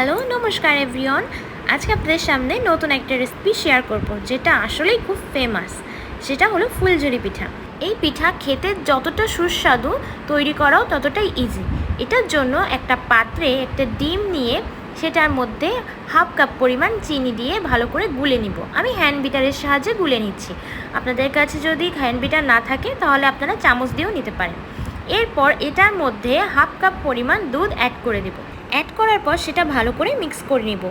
Hello, নমস্কার everyone আজকে আপনাদের সামনে নতুন একটা রেসিপি শেয়ার করব, যেটা আসলেই খুব ফেমাস সেটা হলো ফুলঝুরি পিঠা। এই পিঠা খেতে যতটা সুস্বাদু, তৈরি করাও ততটাই ইজি এটার জন্য একটা পাত্রে একটা ডিম নিয়ে সেটার মধ্যে হাফ কাপ পরিমাণ চিনি দিয়ে ভালো করে গুলে নিব। আমি হ্যান্ড বিটারের সাহায্যে গুলে নিচ্ছি। আপনাদের কাছে যদি হ্যান্ড বিটার না থাকে, তাহলে আপনারা চামচ দিয়েও নিতে পারেন। এরপর এটার মধ্যে হাফ কাপ পরিমাণ দুধ অ্যাড করে দেব। অ্যাড করার পর সেটা ভালো করে মিক্স করে নেব।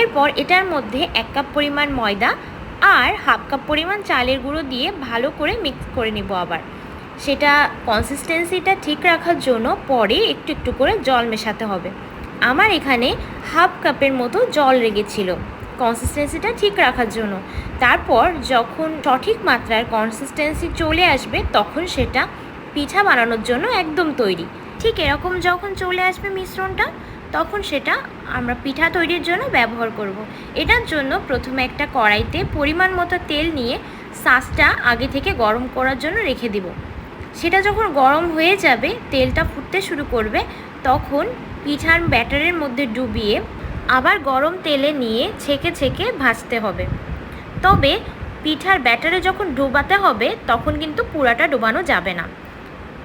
এরপর এটার মধ্যে এক কাপ পরিমাণ ময়দা আর হাফ কাপ পরিমাণ চালের গুঁড়ো দিয়ে ভালো করে মিক্স করে নেব আবার। সেটা কনসিস্টেন্সিটা ঠিক রাখার জন্য পরে একটু একটু করে জল মেশাতে হবে। আমার এখানে হাফ কাপের মতো জল লেগেছিল কনসিস্টেন্সিটা ঠিক রাখার জন্য। তারপর যখন সঠিক মাত্রার কনসিস্টেন্সি চলে আসবে তখন সেটা পিঠা বানানোর জন্য একদম তৈরি। ঠিক এরকম যখন চলে আসবে মিশ্রণটা তখন সেটা আমরা পিঠা তৈরির জন্য ব্যবহার করব। এটার জন্য প্রথমে একটা কড়াইতে পরিমাণ মতো তেল নিয়ে শাঁসটা আগে থেকে গরম করার জন্য রেখে দিব। সেটা যখন গরম হয়ে যাবে, তেলটা ফুটতে শুরু করবে, তখন পিঠার ব্যাটারের মধ্যে ডুবিয়ে আবার গরম তেলে নিয়ে ছেঁকে ছেঁকে ভাজতে হবে। তবে পিঠার ব্যাটারে যখন ডোবাতে হবে, তখন কিন্তু পুরাটা ডোবানো যাবে না।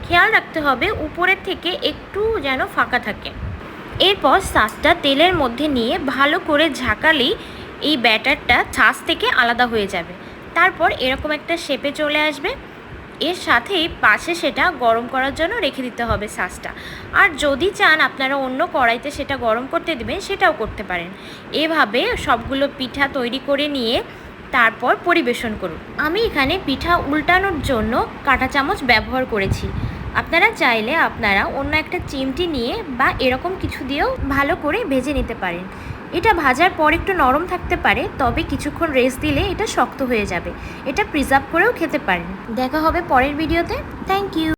খেয়াল রাখতে হবে, উপরের থেকে একটু যেন ফাঁকা থাকে। এরপর শাঁসটা তেলের মধ্যে নিয়ে ভালো করে ঝাঁকালেই এই ব্যাটারটা ছাঁচ থেকে আলাদা হয়ে যাবে। তারপর এরকম একটা শেপে চলে আসবে। এর সাথেই পাশে সেটা গরম করার জন্য রেখে দিতে হবে শাঁসটা আর যদি চান আপনারা অন্য কড়াইতে সেটা গরম করতে দেবেন, সেটাও করতে পারেন। এভাবে সবগুলো পিঠা তৈরি করে নিয়ে তারপর পরিবেশন করুন। আমি এখানে পিঠা উল্টানোর জন্য কাঁটা চামচ ব্যবহার করেছি। আপনারা চাইলে আপনারা অন্য একটা চিমটি নিয়ে বা এরকম কিছু দিয়েও ভালো করে ভেজে নিতে পারেন। এটা ভাজার পর একটু নরম থাকতে পারে, তবে কিছুক্ষণ রেস্ট দিলে এটা শক্ত হয়ে যাবে। এটা প্রিজার্ভ করেও খেতে পারেন। দেখা হবে পরের ভিডিওতে থ্যাংক ইউ